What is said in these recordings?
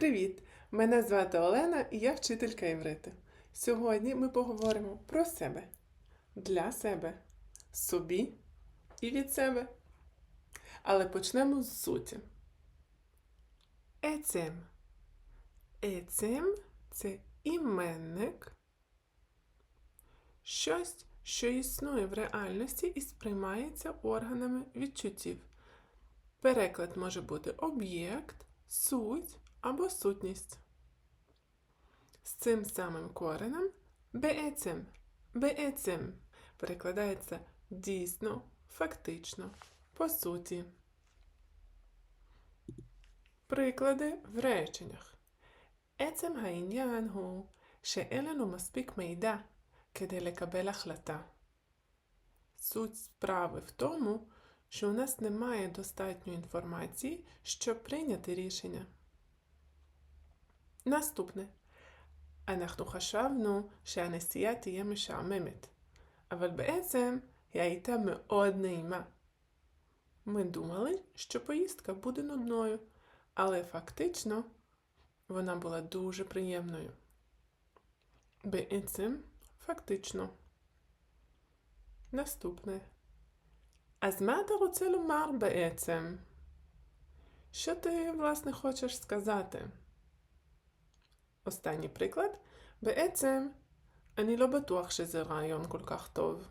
Привіт! Мене звати Олена і я вчителька іврити. Сьогодні ми поговоримо про себе, для себе, собі і від себе. Але почнемо з суті. Ецем. Ецем це іменник, щось, що існує в реальності і сприймається органами відчуттів. Переклад може бути об'єкт, суть або сутність. З цим самим коренем беецем, беецем перекладається дійсно, фактично, по суті. Приклади в реченнях. עצם העניין הוא שאין לנו מספיק מידע כדי לקבל החלטה. Суть справи в тому, що у нас немає достатньо інформації, щоб прийняти рішення. Наступне. אנחנו חשבנו שהנסיעה תהיה משעממת, אבל בעצם היא הייתה מאוד נעימה. Ми думали, що поїздка буде нудною, але фактично вона була дуже приємною. בעצם – фактично. Наступне. אז מה אתה רוצה לומר בעצם? Що ти, власне, хочеш сказати? останній приклад. בעצם, אני לא בטוח שזה רעיון כל כך טוב.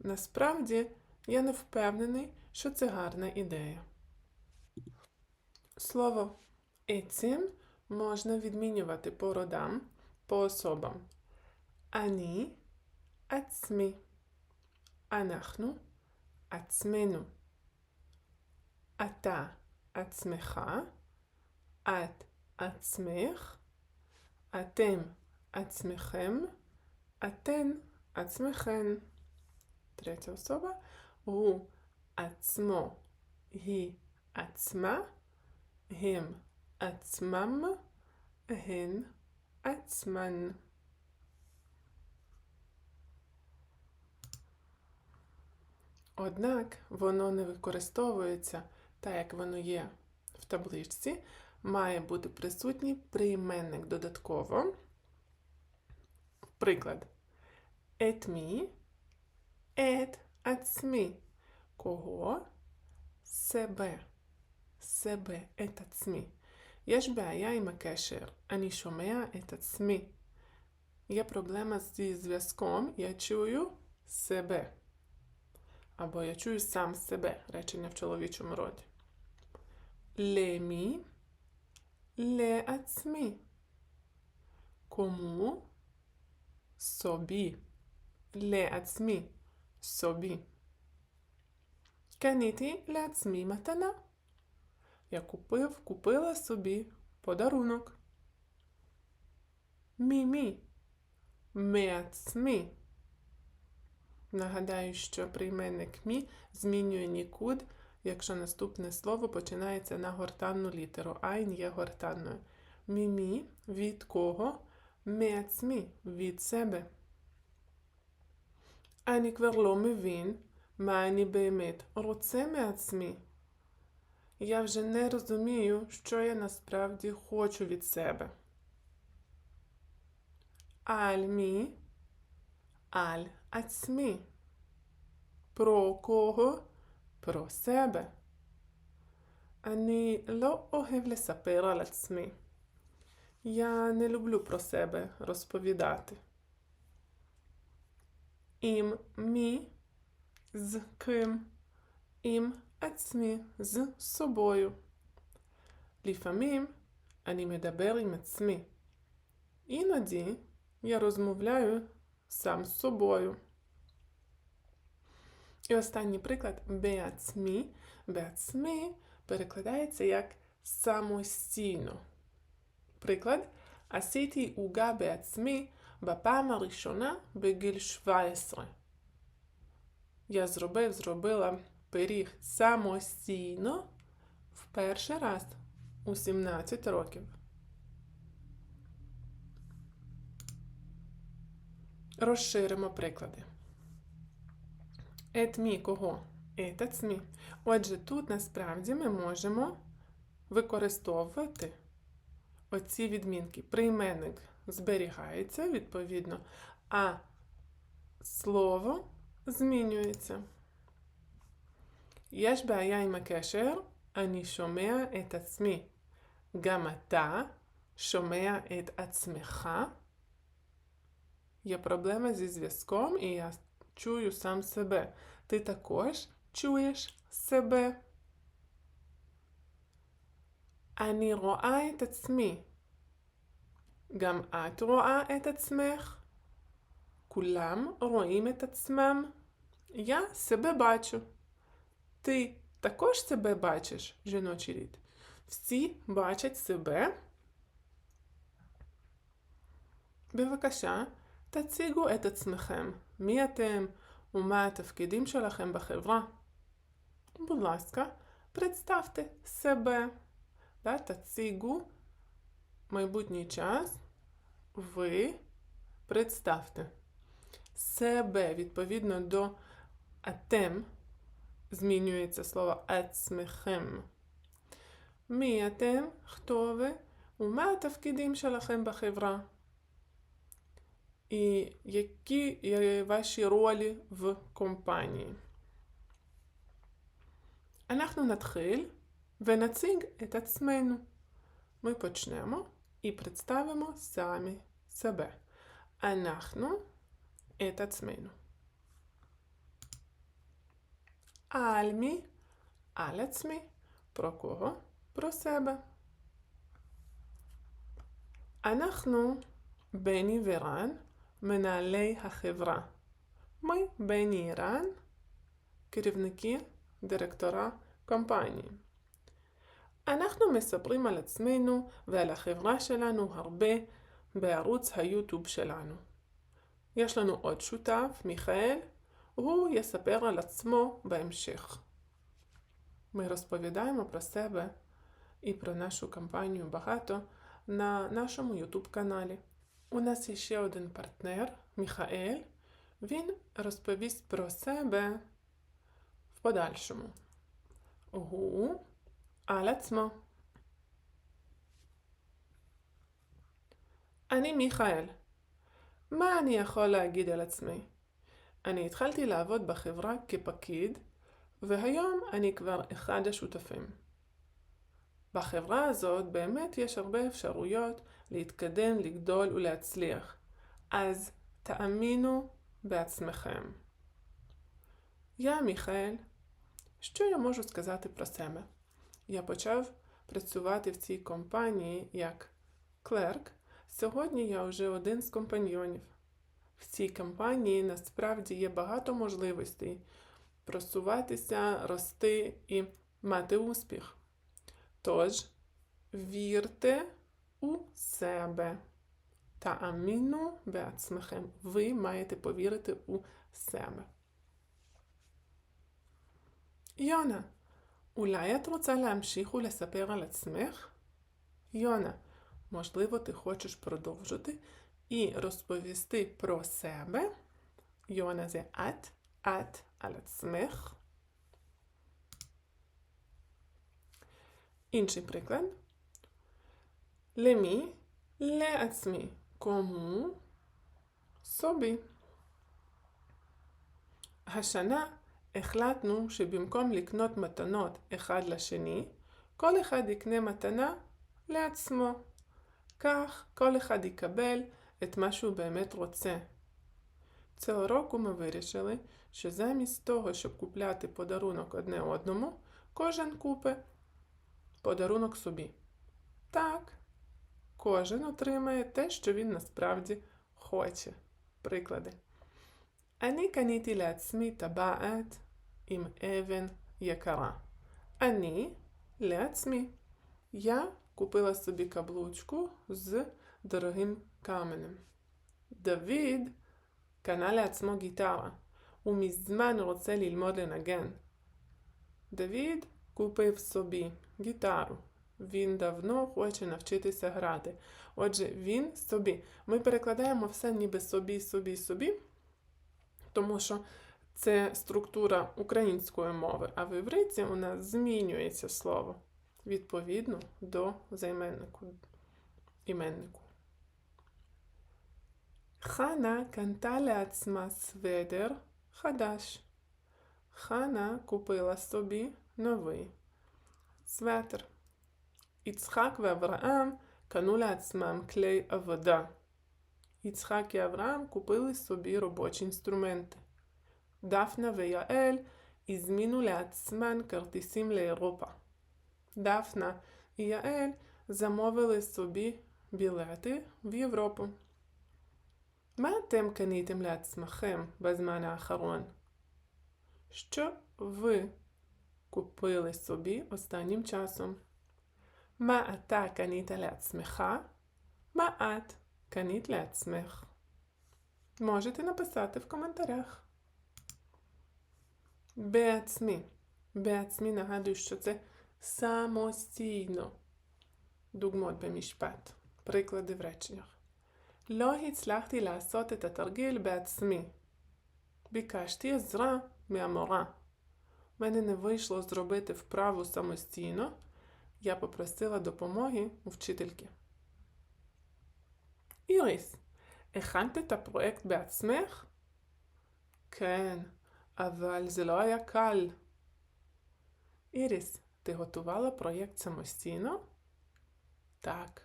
Насправді, я не впевнений, що це гарна ідея. Слово «ецім» можна відмінювати по родам, по особам. אני, עצמי. אנחנו, עצמנו. אתה, עצמך. את, עצמך. אתם, עצמכם. אתן, עצמכן. תרצה особа. הוא עצמו, היא עצמה. הם עצמם. הן עצמן. Однак воно не використовується так, як воно є в табличці, має бути присутній прийменник додатково. Приклад. את מי? את עצמי. кого? себе. себе, את עצמי. יש בעיה עם הקשר. אני שומע את עצמי. Є проблема зі зв'язком. Я чую себе. Або я чую сам себе. Речення в чоловічому роді. למי? לעצמי. кому? собі. לעצמי. собі. קניתי לעצמי מתנה. Я купив, купила собі подарунок. Мімі. Меацмі. Нагадаю, що прийменник мі змінює нікуд, якщо наступне слово починається на гортанну літеру. Айн є гортанною. Мімі від кого? Меацмі від себе. אני כבר לא מבין מה אני באמת רוצה מעצמי. Я вже не розумію, що я насправді хочу від себе. Альмі, аль ацмі. Про кого? Про себе. אני לא אוהב לספר על עצמי. Я не люблю про себе розповідати. Ім мі з ким. Ім עצמי, з собою. לפעמים אני מדבר עם עצמי. іноді я розмовляю сам з собою. І останній приклад беацмі. Беацмі перекладається як самостійно. Приклад עשיתי עוגה בעצמי בפעם הראשונה בגיל 17. Я зробив, зробила пиріг самостійно в перший раз у 17 років. Розширимо приклади. Ет мі кого? Етец мі. Отже, тут насправді ми можемо використовувати оці відмінки. Прийменник зберігається, відповідно, а слово змінюється. יש בעיה עם הקשר, אני שומע את עצמי. גם אתה שומע את עצמך. Є проблема зі зв'язком, і я чую сам себе. Ти також чуєш себе. אני רואה את עצמי. גם את רואה את עצמך? כולם רואים את עצמם? Я себе бачу. Ти також себе бачиш, жіночий рід. Всі бачать себе. בבקשה, תציגו את עצמכם. מי אתם ומה התפקידים שלכם בחברה? будь ласка, представте себе. Да, тацігу, майбутній час. Ви представте себе відповідно до атем змінюється слово ацмехем. מי אתם? хто ви? ומה התפקידים שלכם בחברה? І які є ваші ролі в компанії? אנחנו נתחיל ונציג את עצמנו. Ми почнемо і представимо самі себе. אנחנו את עצמנו. על מי? על עצמי. про кого? про себе. אנחנו, בני ורן, מנהלי החברה. Ми Бені Ран, керівники דירקטורה קומפניה. אנחנו מספרים על עצמנו ועל החברה שלנו הרבה בערוץ היוטיוב שלנו. יש לנו עוד שותף, מיכאל, הוא יספר על עצמו בהמשך. Ми розповідаємо про себе і про нашу компанію багато на нашому YouTube каналі. У нас є ще один партнер, Міхаель. Він розповість про себе в подальшому. הוא על עצמו. אני מיכאל. מה אני יכול להגיד על עצמי? אני התחלתי לעבוד בחברה כפקיד, והיום אני כבר אחד השותפים. בחברה הזאת באמת יש הרבה אפשרויות להתקדם, לגדול ולהצליח. אז תאמינו בעצמכם. Я Міхаель. Що я можу сказати про себе? Я почав працювати в цій компанії як клерк. Сьогодні я вже один з компаньйонів. В цій компанії насправді є багато можливостей просуватися, рости і мати успіх. Тож, вірте у себе. Та аміну беацмехем. Ви маєте повірити у себе. יונה, אולי את רוצה להמשיך ולספר על עצמך? Йона, можливо, ти хочеш продовжити і розповісти про себе. Йона זה את, את על עצמך. інший приклад. למי? לעצמי. кому? собі. השנה החלטנו שבמקום לקנות מתנות אחד לשני, כל אחד יקנה מתנה לעצמו. כך כל אחד יקבל את מה שהוא באמת רוצה. Цього року ми вирішили, що замість того, щоб купляти подарунок одне одному, кожен купить подарунок собі. Так, кожен отримає те, що він насправді хоче. Приклади. אני קניתי לעצמי טבעת עם אבן יקרה. אני לעצמי. Я купила собі каблучку з дорогим каменем. דוד קנה לעצמו גיטרה. הוא מזמן רוצה ללמוד לנגן. דוד купив собі гітару. Він давно хоче навчитися грати. Отже, він собі. Ми перекладаємо все ніби собі, собі, собі, тому що це структура української мови, а в івриці у нас змінюється слово відповідно до займеннику, іменнику. Хана канта ацма сведер хадаш. Хана купила собі новий светр. יצחק ואברהם קנו לעצמם כלי עבודה. יצחק і Авраам купили собі робочі інструменти. דפנה ויעל הזמינו לעצמן כרטיסים לאירופה. Дафна і Яель замовили собі білети в Європу. מה אתם קניתם לעצמכם בזמן האחרון? Що ви купили собі останнім часом? מה אתה קנית לעצמך? מה את קנית לעצמך? Можете написати в коментарях. בעצמי. בעצמי нагадую, що це самостійно. דוגמאות במשפט. приклади в реченнях. לא הצלחתי לעשות את התרגיל בעצמי. ביקשתי עזרה מהמורה. В мене не вийшло зробити вправу самостійно. Я попросила допомоги у вчительки. איריס, הכנת את הפרויקט בעצמך? כן, אבל זה לא היה קל. Іріс, ти готувала проєкт самостійно? Так,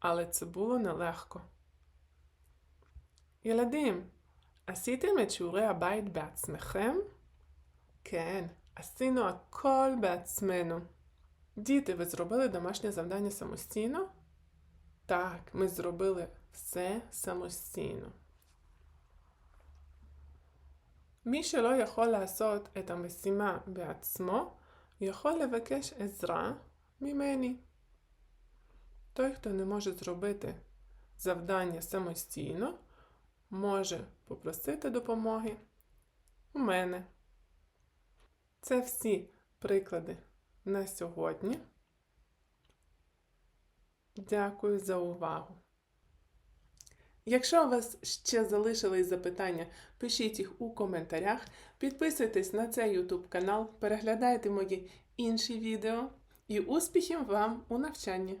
але це було нелегко. ילדים, עשיתם את שיעורי הבית בעצמכם? כן, עשינו הכל בעצמנו. Діти, ви зробили домашнє завдання самостійно? Так, ми зробили все самостійно. מי שלא יכול לעשות את המשימה בעצמו, יכול לבקש עזרה ממני. Той, хто не може зробити завдання самостійно, може попросити допомоги у мене. Це всі приклади на сьогодні. Дякую за увагу. Якщо у вас ще залишились запитання, пишіть їх у коментарях, підписуйтесь на цей YouTube канал, переглядайте мої інші відео і успіхів вам у навчанні!